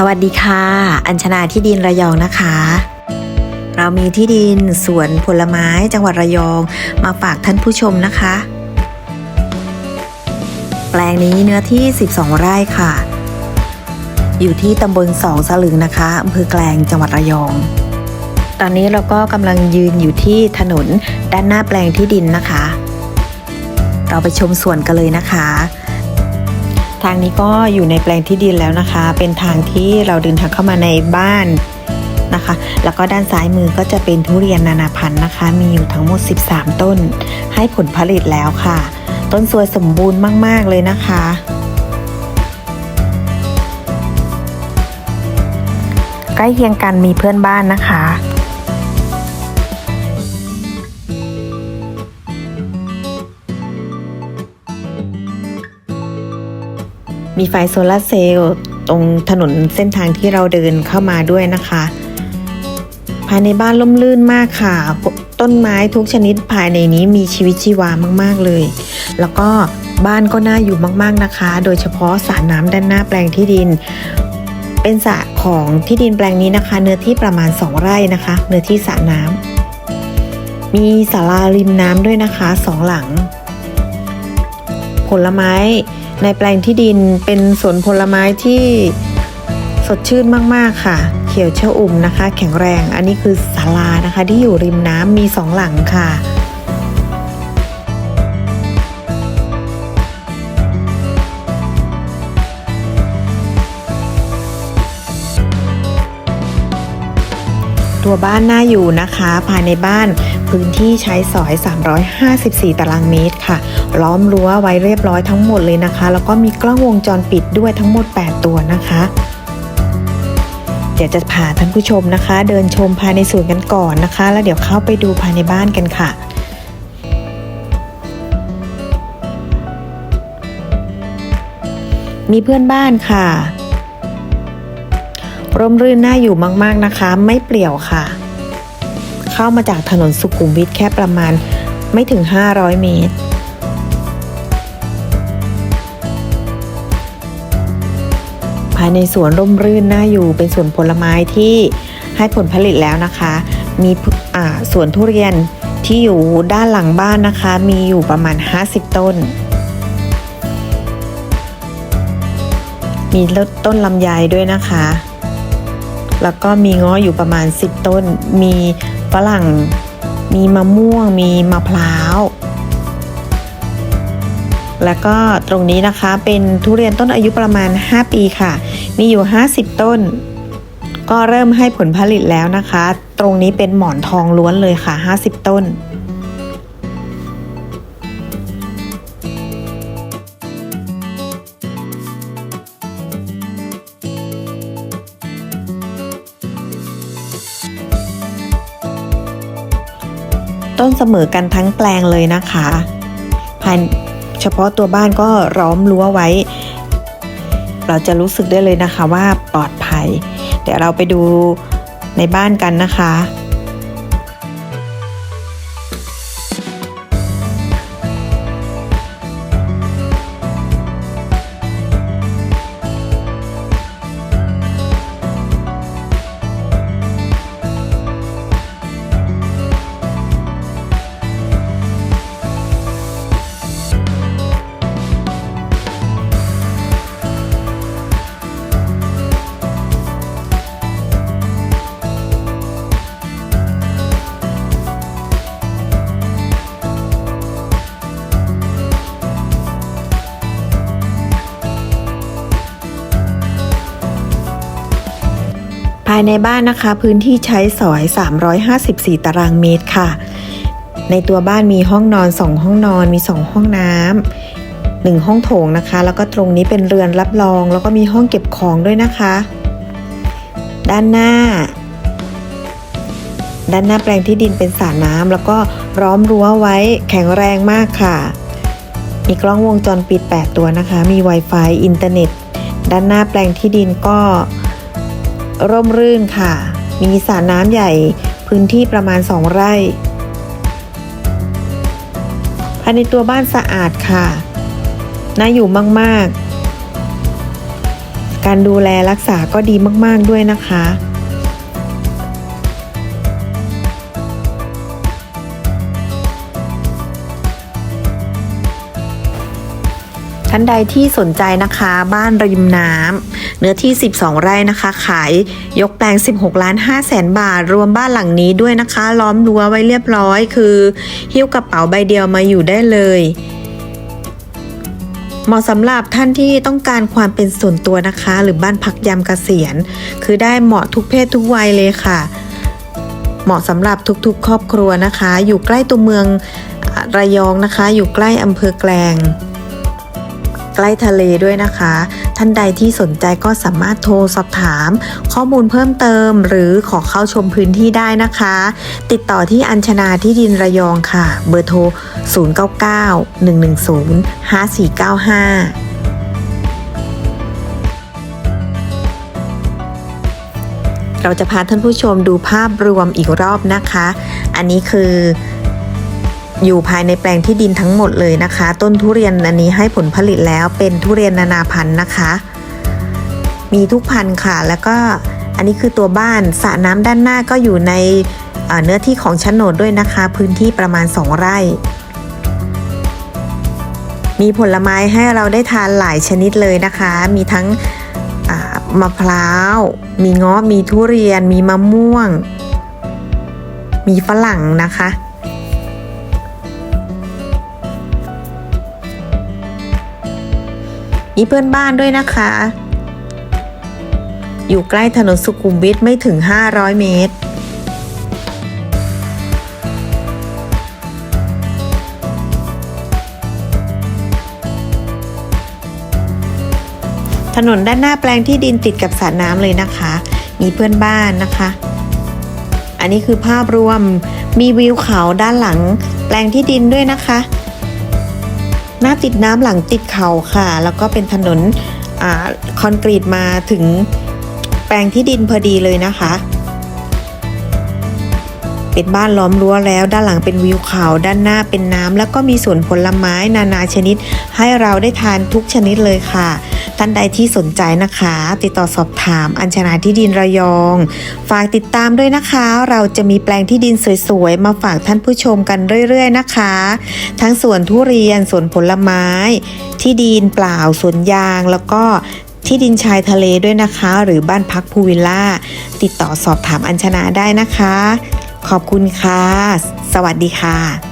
สวัสดีค่ะ อัญชนาที่ดินระยองนะคะ เรามีที่ดินสวนผลไม้จังหวัดระยองมาฝากท่านผู้ชมนะคะ แปลงนี้เนื้อที่ 12 ไร่ค่ะ อยู่ที่ตำบลสองสลึงนะคะอำเภอแกลงจังหวัดระยอง ตอนนี้เราก็กำลังยืนอยู่ที่ถนนด้านหน้าแปลงที่ดินนะคะ เราไปชมสวนกันเลยนะคะ ทางนี้ก็อยู่ในแปลงที่ดินแล้วนะคะ เป็นทางที่เราเดินทางเข้ามาในบ้านนะคะ แล้วก็ด้านซ้ายมือก็จะเป็นทุเรียนนานาพันธุ์นะคะ มีอยู่ทั้งหมด 13 ต้น ให้ผลผลิตแล้วค่ะ ต้นสวยสมบูรณ์มาก ๆ เลยนะคะ ใกล้เคียงกันมีเพื่อนบ้านนะคะ มีไฟโซลาร์เซลล์ตรงถนนเส้นทางที่เราเดินเข้ามาด้วยนะคะ ภายในบ้านล่มลื่นมากค่ะ ต้นไม้ทุกชนิดภายในนี้มีชีวิตชีวามาก ๆเลย แล้วก็บ้านก็น่าอยู่มากๆนะคะ โดยเฉพาะสระน้ำด้านหน้าแปลงที่ดิน เป็นสระของที่ดินแปลงนี้นะคะ เนื้อที่ประมาณ 2 ไร่นะคะ เนื้อที่สระน้ำมีศาลาริมน้ำด้วยนะคะสองหลัง ผลไม้ ในแปลงที่ดินเป็นสวนผลไม้ที่สดชื่นมาก ๆ ค่ะ เขียวเชอุ่มนะคะ แข็งแรง อันนี้คือศาลานะคะ ที่อยู่ริมน้ำมีสองหลังค่ะ ตัวบ้านน่าอยู่นะคะ ภายในบ้านพื้นที่ใช้สอย 354 ตารางเมตรค่ะ ล้อมรั้วไว้เรียบร้อยทั้งหมดเลยนะคะ แล้วก็มีกล้องวงจรปิดด้วยทั้งหมด 8 ตัวนะคะเดี๋ยวจะพาท่านผู้ชมนะคะ เดินชมภายในสวนกันก่อนนะคะ แล้วเดี๋ยวเข้าไปดูภายในบ้านกันค่ะมีเพื่อนบ้านค่ะ ร่มรื่นน่าอยู่มากๆนะคะ ไม่เปลี่ยวค่ะ เข้ามาจากถนนสุขุมวิทแค่ประมาณไม่ถึง 500 เมตรภายในสวนร่มรื่นน่าอยู่เป็นสวนผลไม้ที่ให้ผลผลิตแล้วนะคะ มีสวนทุเรียนที่อยู่ด้านหลังบ้านนะคะ มีอยู่ประมาณ 50 ต้น มีต้นลำไยด้วยนะคะ แล้วก็มีง้ออยู่ประมาณ 10 ต้น มีฝรั่ง มีมะม่วง มีมะพร้าว แล้วก็ตรงนี้นะคะเป็นทุเรียนต้นอายุประมาณ 5 ปีค่ะ มีอยู่ 50 ต้น ก็เริ่มให้ผลผลิตแล้วนะคะ ตรงนี้เป็นหมอนทองล้วนเลยค่ะ 50 ต้น ต้นเสมอกันทั้งแปลงเลยนะคะภายเฉพาะตัวบ้านก็ล้อมรั้วไว้ เราจะรู้สึกได้เลยนะคะว่าปลอดภัย เดี๋ยวเราไปดูในบ้านกันนะคะ ภายในบ้านนะคะ พื้นที่ใช้สอย 354 ตารางเมตรค่ะ ในตัวบ้านมีห้องนอน 2 ห้องนอนมี 2 ห้องน้ำหนึ่งห้องโถงนะคะ แล้วก็ตรงนี้เป็นเรือนรับรอง แล้วก็มีห้องเก็บของด้วยนะคะ ด้านหน้า ด้านหน้าแปลงที่ดินเป็นสระน้ำแล้วก็ล้อมรั้วไว้แข็งแรงมากค่ะ มีกล้องวงจรปิด 8 ตัวนะคะ มี Wi-Fi อินเทอร์เน็ต ด้านหน้าแปลงที่ดินก็ ร่มรื่นค่ะ มีสระน้ำใหญ่พื้นที่ประมาณ 2 ไร่ ภายในตัวบ้านสะอาดค่ะ น่าอยู่มาก ๆ การดูแลรักษาก็ดีมาก ๆ ด้วยนะคะานใดที่สนใจนะคะ บ้านริมน้ำเนื้อที่ 12 ไร่นะคะ ขายยกแปลง 16 ล้าน5แสนบาท รวมบ้านหลังนี้ด้วยนะคะ ล้อมรั้วไว้เรียบร้อย คือ หิ้วกระเป๋าใบเดียวมาอยู่ได้เลยเหมาะสำหรับท่านที่ต้องการความเป็นส่วนตัวนะคะ หรือบ้านพักยามเกษียณ คือได้เหมาะทุกเพศทุกวัยเลยค่ะ เหมาะสำหรับทุกๆ ครอบครัวนะคะ อยู่ใกล้ตัวเมืองระยองนะคะ อยู่ใกล้อำเภอแกลง ใกล้ทะเลด้วยนะคะ ท่านใดที่สนใจก็สามารถโทรสอบถาม ข้อมูลเพิ่มเติม หรือขอเข้าชมพื้นที่ได้นะคะ ติดต่อที่อัญชนาที่ดินระยองค่ะ เบอร์โทร 099 110 5495เราจะพาท่านผู้ชมดูภาพรวมอีกรอบนะคะ อันนี้คือ อยู่ภายในแปลงที่ดินทั้งหมดเลยนะคะ ต้นทุเรียนอันนี้ให้ผลผลิตแล้วเป็นทุเรียนนานาพันธุ์นะคะ มีทุกพันธุ์ค่ะ แล้วก็อันนี้คือตัวบ้านสระน้ำด้านหน้าก็อยู่ในเนื้อที่ของชนโฉนดด้วยนะคะ พื้นที่ประมาณ 2 ไร่ มีผลไม้ให้เราได้ทานหลายชนิดเลยนะคะ มีทั้งมะพร้าว มีงาะมีทุเรียน มีมะม่วง มีฝรั่งนะคะ มีเพื่อนบ้านด้วยนะคะ อยู่ใกล้ถนนสุขุมวิทไม่ถึง 500 เมตร ถนนด้านหน้าแปลงที่ดินติดกับสระน้ำเลยนะคะ มีเพื่อนบ้านนะคะ อันนี้คือภาพรวมมีวิวเขาด้านหลังแปลงที่ดินด้วยนะคะ หน้าติดน้ำหลังติดเขาค่ะ แล้วก็เป็นถนนอคอนกรีตมาถึงแปลงที่ดินพอดีเลยนะคะ เป็นบ้านล้อมรั้วแล้ว ด้านหลังเป็นวิวเขาด้านหน้าเป็นน้ำแล้วก็มีสวนผลไม้นานาชนิด ให้เราได้ทานทุกชนิดเลยค่ะ ท่านใดที่สนใจนะคะ ติดต่อสอบถามอัญชนาที่ดินระยอง ฝากติดตามด้วยนะคะ เราจะมีแปลงที่ดินสวยๆ มาฝากท่านผู้ชมกันเรื่อยๆนะคะ ทั้งสวนทุเรียนสวนผลไม้ ที่ดินเปล่าสวนยางแล้วก็ที่ดินชายทะเลด้วยนะคะ หรือบ้านพักพูวิลล่า ติดต่อสอบถามอัญชนาได้นะคะ ขอบคุณค่ะ สวัสดีค่ะ